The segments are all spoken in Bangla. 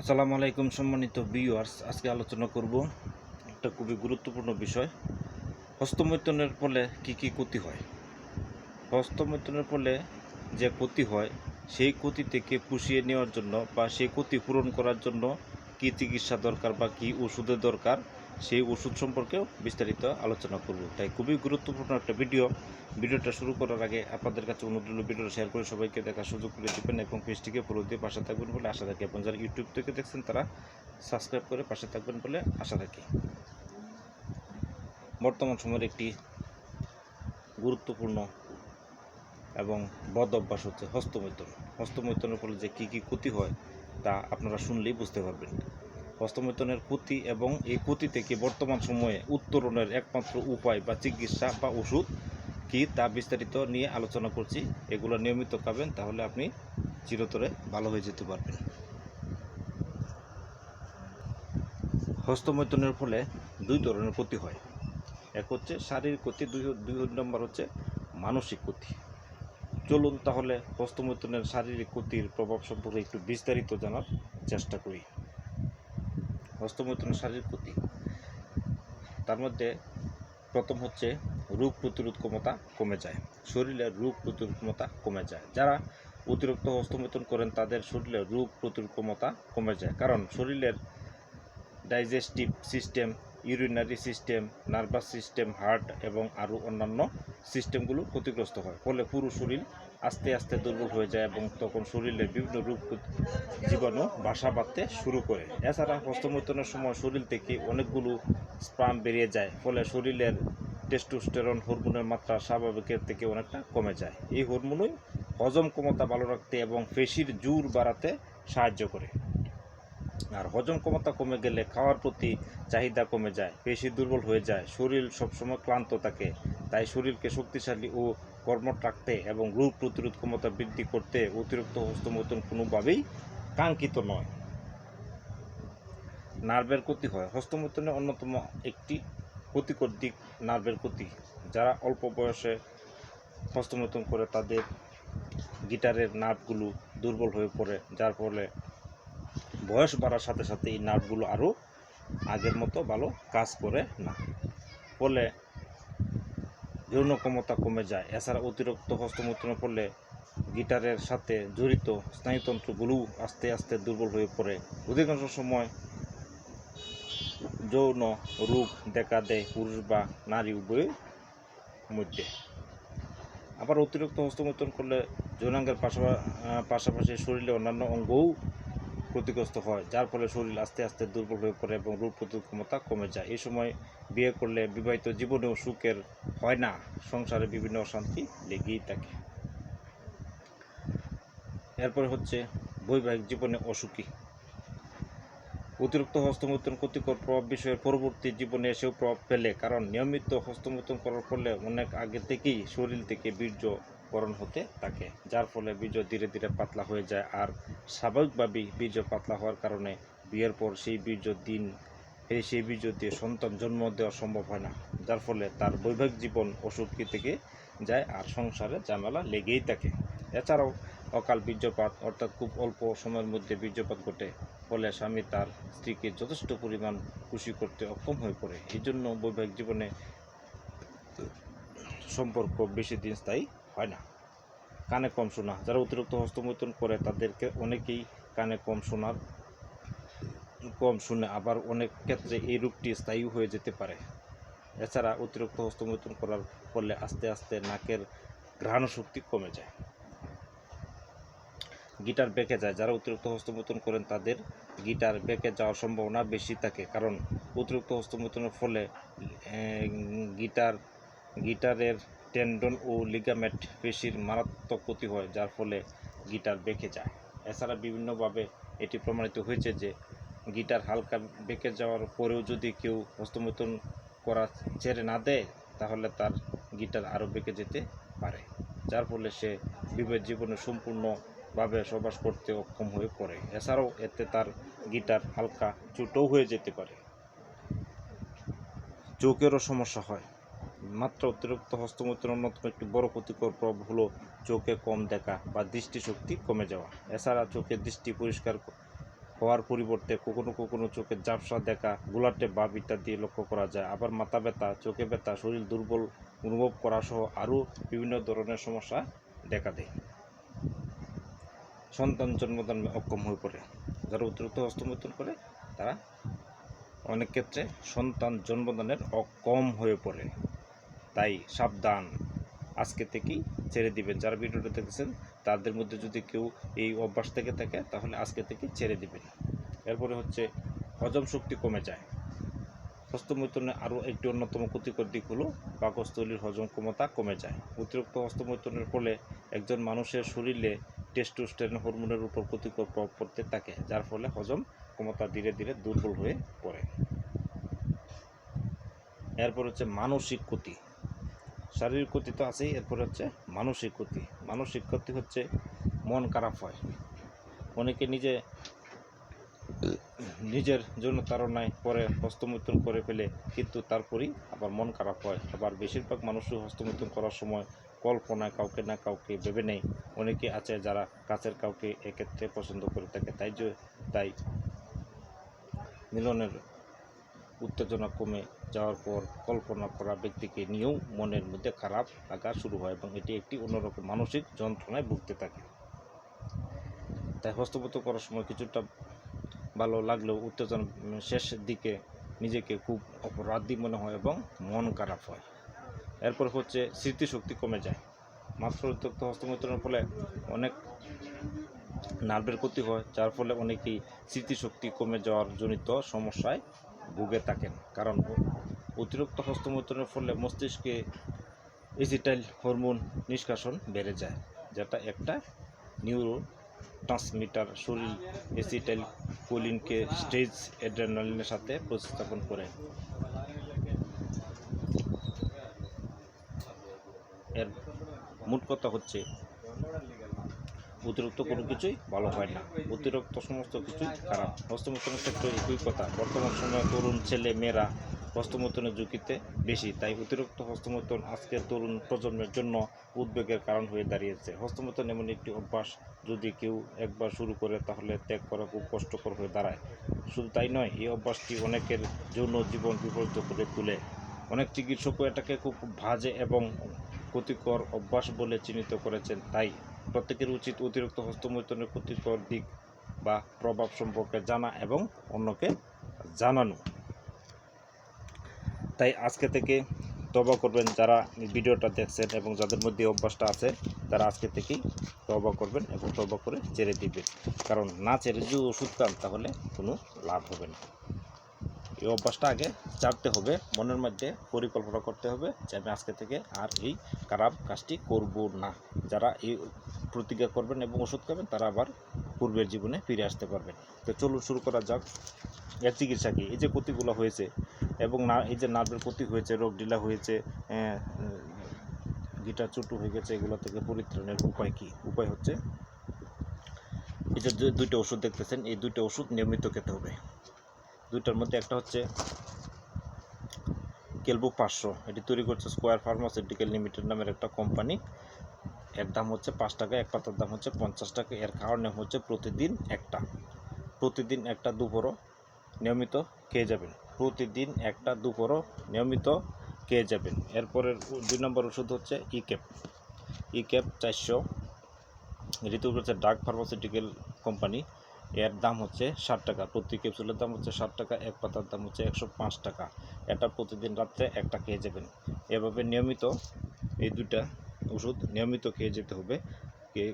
আসসালামু আলাইকুম সম্মানিত ভিউয়ার্স আজকে আলোচনা করব একটা খুবই গুরুত্বপূর্ণ বিষয়, হস্তমৈথনের ফলে কি কি ক্ষতি হয়? হস্তমৈথনের ফলে যে ক্ষতি হয়, সেই ক্ষতি থেকে পুষিয়ে নেওয়ার জন্য বা সেই ক্ষতি পূরণ করার জন্য কি চিকিৎসা দরকার বা কি ওষুধের দরকার, সেই ওষুধ সম্পর্কেও বিস্তারিত আলোচনা করব। তাই খুবই গুরুত্বপূর্ণ একটা ভিডিও। ভিডিওটা শুরু করার আগে আপনাদের কাছে অনুরোধ ভিডিওটা শেয়ার করে সবাইকে দেখার সুযোগ করে দেবেন এবং পেজটিকে ফলো দিয়ে পাশে থাকবেন বলে আশা থাকি এবং যারা ইউটিউব থেকে দেখছেন, তারা সাবস্ক্রাইব করে পাশে থাকবেন বলে আশা থাকি বর্তমান সময়ের একটি গুরুত্বপূর্ণ এবং বদ অভ্যাস হচ্ছে হস্তমৈথুন। হস্তমৈথুনের ফলে যে কী কী ক্ষতি হয় তা আপনারা শুনলেই বুঝতে পারবেন। হস্তমৈথুনের ক্ষতি এবং এই ক্ষতি থেকে বর্তমান সময়ে উত্তরণের একমাত্র উপায় বা চিকিৎসা বা ওষুধ কি তা বিস্তারিত নিয়ে আলোচনা করছি। এগুলো নিয়মিত খাবেন, তাহলে আপনি চিরতরে ভালো হয়ে যেতে পারবেন। হস্তমৈথুনের ফলে দুই ধরনের ক্ষতি হয়। এক হচ্ছে শারীরিক ক্ষতি, দুই দুই নম্বর হচ্ছে মানসিক ক্ষতি। চলুন তাহলে হস্তমৈথুনের শারীরিক ক্ষতির প্রভাব সম্পর্কে একটু বিস্তারিত জানার চেষ্টা করি। হস্তমৈথুনের শারীরিক ক্ষতি। তার মধ্যে প্রথম হচ্ছে রোগ প্রতিরোধ ক্ষমতা কমে যায়। শরীরের রোগ প্রতিরোধ ক্ষমতা কমে যায়। যারা অতিরিক্ত হস্তমৈথুন করেন, তাদের শরীরের রোগ প্রতিরোধ ক্ষমতা কমে যায়। কারণ শরীরের digestive system urinary system, nervous system, heart এবং আরও অন্যান্য সিস্টেমগুলো ক্ষতিগ্রস্ত হয়। ফলে পুরো শরীর আস্তে আস্তে দুর্বল হয়ে যায় এবং তখন শরীরের বিভিন্ন প্রতি- জীবাণু বাসা বাঁধতে শুরু করে। এছাড়া হস্তমৈথুনের সময় শরীর থেকে অনেকগুলো স্পাম বেরিয়ে যায়, ফলে শরীরের টেস্টোস্টেরন হরমোনের মাত্রা স্বাভাবিকের থেকে অনেকটা কমে যায়। এই হরমোনই হজম ক্ষমতা ভালো রাখতে এবং পেশির জোর বাড়াতে সাহায্য করে। আর হজম ক্ষমতা কমে গেলে খাওয়ার প্রতি চাহিদা কমে যায়, পেশি দুর্বল হয়ে যায়, শরীর সবসময় ক্লান্ত থাকে। তাই শরীরকে শক্তিশালী ও কর্মঠ রাখতে এবং রোগ প্রতিরোধ ক্ষমতা বৃদ্ধি করতে অতিরিক্ত হস্তমৈথুন কোনোভাবেই কাঙ্ক্ষিত নয়। নার্ভের ক্ষতি হয়। হস্তমৈথুনের অন্যতম একটি ক্ষতিকর দিক নার্ভের ক্ষতি। যারা অল্প বয়সে হস্তমৈথুন করে, তাদের গিটারের নার্ভগুলো দুর্বল হয়ে পড়ে, যার ফলে বয়স বাড়ার সাথে সাথে এই নাটগুলো আরও আগের মতো ভালো কাজ করে না। ফলে যৌন ক্ষমতা কমে যায়, এছাড়া অতিরিক্ত হস্তমৈথুনের ফলে গিটারের সাথে জড়িত স্নায়ুতন্ত্রগুলো আস্তে আস্তে দুর্বল হয়ে পড়ে। অধিকাংশ সময় যৌন রূপ দেখা দেয় পুরুষ বা নারী উভয়ের মধ্যে। আবার অতিরিক্ত হস্তমৈথুন করলে যৌনাঙ্গের পাশাপা- পাশাপাশি শরীরে অন্যান্য অঙ্গও ক্ষতিগ্রস্ত হয়, যার ফলে শরীর আস্তে আস্তে দুর্বল হয়ে পড়ে এবং রোগ প্রতিরোধ ক্ষমতা কমে যায়। এই সময় বিয়ে করলে বিবাহিত জীবনেও সুখের হয় না, সংসারে বিভিন্ন অশান্তি লেগেই থাকে। এরপরে হচ্ছে বৈবাহিক জীবনে অসুখী। অতিরিক্ত হস্তমৈথুন ক্ষতিকর প্রভাব বিষয়ের পরবর্তী জীবনে এসেও প্রভাব ফেলে, কারণ নিয়মিত হস্তমৈথুন করার ফলে অনেক আগে থেকেই শরীর থেকে বীর্যকরণ হতে থাকে, যার ফলে বীর্য ধীরে ধীরে পাতলা হয়ে যায়। আর স্বাভাবিকভাবেই বীর্য পাতলা হওয়ার কারণে বিয়ের পর সেই বীর্য দিন সেই বীর্য দিয়ে সন্তান জন্ম দেওয়া সম্ভব হয় না, যার ফলে তার বৈবাহিক জীবন অসুখী থেকে যায় আর সংসারে ঝামেলা লেগেই থাকে। এছাড়াও অকাল বীর্যপাত অর্থাৎ খুব অল্প সময়ের মধ্যে বীর্যপাত ঘটে, ফলে স্বামী তার স্ত্রীকে যথেষ্ট পরিমাণ খুশি করতে অক্ষম হয়ে পড়ে। এই জন্য বৈবাহিক জীবনে সম্পর্ক বেশি দিন স্থায়ী হয় না। কানে কম শোনা। যারা অতিরিক্ত হস্তমৈথুন করে, তাদেরকে অনেকেই কানে কম শোনার, কম শুনে। আবার অনেক ক্ষেত্রে এই রোগটি স্থায়ী হয়ে যেতে পারে। এছাড়া অতিরিক্ত হস্তমৈথুন করার ফলে আস্তে আস্তে নাকের ঘ্রাণ শক্তি কমে যায়। গিটার বেঁকে যায়। যারা অতিরিক্ত হস্তমৈথুন করেন, তাদের গিটার বেঁকে যাওয়ার সম্ভাবনা বেশি থাকে। কারণ অতিরিক্ত হস্তমৈথুনের ফলে গিটার, গিটারের টেন্ডন ও লিগামেন্ট পেশির মারাত্মক ক্ষতি হয়, যার ফলে গিটার বেঁকে যায়। এছাড়া বিভিন্নভাবে এটি প্রমাণিত হয়েছে যে গিটার হালকা বেঁকে যাওয়ার পরেও যদি কেউ হস্তমৈথুন করা ছেড়ে না দেয়, তাহলে তার গিটার আরও বেঁকে যেতে পারে, যার ফলে সে বিবাহ জীবনে সম্পূর্ণভাবে সবাস করতে অক্ষম হয়ে পড়ে। এছাড়াও এতে তার গিটার হালকা ছোটও হয়ে যেতে পারে। চোখেরও সমস্যা হয়। মাত্র অতিরিক্ত হস্তমৈথুন অন্যতম একটি বড় ক্ষতিকর প্রভাব হলো চোখে কম দেখা বা দৃষ্টিশক্তি কমে যাওয়া। এছাড়া চোখের দৃষ্টি পরিষ্কার হওয়ার পরিবর্তে কখনো কখনো চোখে ঝাপসা দেখা, গোলাটে ভাব ইত্যাদি লক্ষ্য করা যায়। আবার মাথা ব্যথা, চোখে ব্যথা, শরীর দুর্বল অনুভব করা সহ আরও বিভিন্ন ধরনের সমস্যা দেখা দেয়। সন্তান জন্মদান অক্ষম হয়ে পড়ে। যারা অতিরিক্ত হস্তমৈথুন করে, তারা অনেক ক্ষেত্রে সন্তান জন্মদানের অকম হয়ে পড়ে। তাই সাবধান। আজকে থেকেই ছেড়ে দিবেন। যারা ভিডিওটা দেখেছেন, তাদের মধ্যে যদি কেউ এই অভ্যাস থেকে থাকে, তাহলে আজকে থেকে ছেড়ে দিবেন। এরপরে হচ্ছে, হজম শক্তি কমে যায়। হস্তমৈথুনের আরও একটি অন্যতম ক্ষতিকর দিক হলো, পাকস্থলীর হজম ক্ষমতা কমে যায়। অতিরিক্ত হস্তমৈথুনের ফলে একজন মানুষের শরীরে টেস্টোস্টেরন হরমোনের উপর ক্ষতিকর প্রভাব পড়তে থাকে, যার ফলে হজম ক্ষমতা ধীরে ধীরে দুর্বল হয়ে পড়ে। এরপর হচ্ছে মানসিক ক্ষতি। শারীরিক ক্ষতি তো আছেই, এরপর হচ্ছে মানসিক ক্ষতি। মানসিক ক্ষতি হচ্ছে মন খারাপ হয়। অনেকে নিজে, নিজের জন্য তাড়নায় পরে হস্তমৈথুন করে ফেলে, কিন্তু তারপরেই আবার মন খারাপ হয়। আবার বেশিরভাগ মানুষই হস্তমৈথুন করার সময় কল্পনায় কাউকে না কাউকে ভেবে নেই অনেকে আছে যারা কাছের কাউকে এক্ষেত্রে পছন্দ করে থাকে, তাই তাই মিলনের উত্তেজনা কমে যাওয়ার পর কল্পনা করা ব্যক্তিকে নিয়েও মনের মধ্যে খারাপ লাগা শুরু হয় এবং এটি একটি অন্যরকম মানসিক যন্ত্রণায় ভুগতে থাকে। তাই হস্তপত করার সময় কিছুটা ভালো লাগলেও উত্তেজনা শেষের দিকে নিজেকে খুব অপরাধী মনে হয় এবং মন খারাপ হয়। এরপর হচ্ছে স্মৃতিশক্তি কমে যায়। মাত্র উত্তক্ত হস্তমৈথুনের ফলে অনেক নার্ভের ক্ষতি হয়, যার ফলে অনেকেই স্মৃতিশক্তি কমে যাওয়ার জনিত সমস্যায় ভুগে থাকেন। কারণ অতিরিক্ত হস্তমৈথুনের ফলে মস্তিষ্কে এজিটাইল হরমোন নিষ্কাশন বেড়ে যায়, যেটা একটা নিউরো ট্রান্সমিটার শরীর এসিটাইল কোলিনকে স্টেজ অ্যাড্রেনালিনের সাথে প্রতিস্থাপন করে। এর মোট কথা হচ্ছে অতিরিক্ত কোনো কিছুই ভালো হয় না। অতিরিক্ত সমস্ত কিছুই খারাপ। হস্তমৈথুনের ক্ষেত্রে একই কথা। বর্তমান সময়ে তরুণ ছেলে মেয়েরা হস্তমৈথুনের ঝুঁকিতে বেশি। তাই অতিরিক্ত হস্তমৈথুন আজকের তরুণ প্রজন্মের জন্য উদ্বেগের কারণ হয়ে দাঁড়িয়েছে। হস্তমৈথুন এমন একটি অভ্যাস যদি কেউ একবার শুরু করে, তাহলে ত্যাগ করা খুব কষ্টকর হয়ে দাঁড়ায়। শুধু তাই নয়, এই অভ্যাসটি অনেকের যৌন জীবন বিপর্যয় করে তুলে। অনেক চিকিৎসকও এটাকে খুব বাজে এবং ক্ষতিকর অভ্যাস বলে চিহ্নিত করেছেন। তাই প্রত্যেকের উচিত অতিরিক্ত হস্তমৈথুনের ক্ষতিকর দিক বা প্রভাব সম্পর্কে জানা এবং অন্যকে জানানো। তাই আজকে থেকে তবা করবেন যারা ভিডিওটা দেখছেন এবং যাদের মধ্যে অভ্যাসটা আছে, তারা আজকে থেকেই তবা করবেন এবং তবা করে ছেড়ে দিবেন। কারণ না ছেড়ে যদি ওষুধ খান, তাহলে কোনো লাভ হবে না। এই অভ্যাসটা আগে চাপতে হবে, মনের মধ্যে পরিকল্পনা করতে হবে যে আমি আজকে থেকে আর এই খারাপ কাজটি করব না। যারা এই প্রতিজ্ঞা করবেন এবং ওষুধ খাবেন, তারা আবার পূর্বের জীবনে ফিরে আসতে পারবেন। তো চলুন শুরু করা যাক। এর চিকিৎসা কি? এই যে ক্ষতিগুলো হয়েছে এবং না, এই যে নার্ভের ক্ষতি হয়েছে, রোগ ঢিলা হয়েছে গিটার চুটু হয়ে গেছে, এগুলো থেকে পরিত্রাণের উপায় কি? উপায় হচ্ছে এই যে দুইটা ওষুধ দেখতেছেন, এই দুইটা ওষুধ নিয়মিত খেতে হবে। দুইটার মধ্যে একটা হচ্ছে কেলবুক পাঁচশো। এটি তৈরি করছে স্কোয়ার ফার্মাসিউটিক্যাল লিমিটেড নামের একটা কোম্পানি। এর দাম হচ্ছে পাঁচ টাকা, এক পাতার দাম হচ্ছে পঞ্চাশ টাকা। এর নিয়ম হচ্ছে প্রতিদিন একটা। প্রতিদিন একটা দুপুরও নিয়মিত খেয়ে যাবেন। প্রতিদিন একটা দুপুরও নিয়মিত খেয়ে যাবেন। এরপরের দুই নম্বর ওষুধ হচ্ছে ই ক্যাপ ই ক্যাপ চারশো। ঋতু হচ্ছে ডার্ক ফার্মাসিউটিক্যাল কোম্পানি। এর দাম হচ্ছে ষাট টাকা। প্রতি ক্যাপসুলের দাম হচ্ছে ষাট টাকা, এক পাতার দাম হচ্ছে একশো পাঁচ টাকা। এটা প্রতিদিন রাত্রে একটা খেয়ে যাবেন। এভাবে নিয়মিত এই দুইটা ওষুধ নিয়মিত খেয়ে যেতে হবে।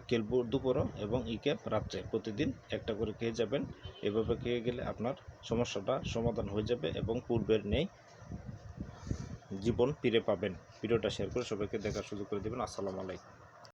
কেলবু দুপুরও এবং ইকেপ রাত্রে। প্রতিদিন একটা করে খেয়ে যাবেন। এভাবে খেয়ে গেলে আপনার সমস্যাটা সমাধান হয়ে যাবে এবং পূর্বের নেই। জীবন ফিরে পাবেন। ভিডিওটা শেয়ার করে সবাইকে দেখার সুযোগ করে দেবেন। আসসালামু আলাইকুম।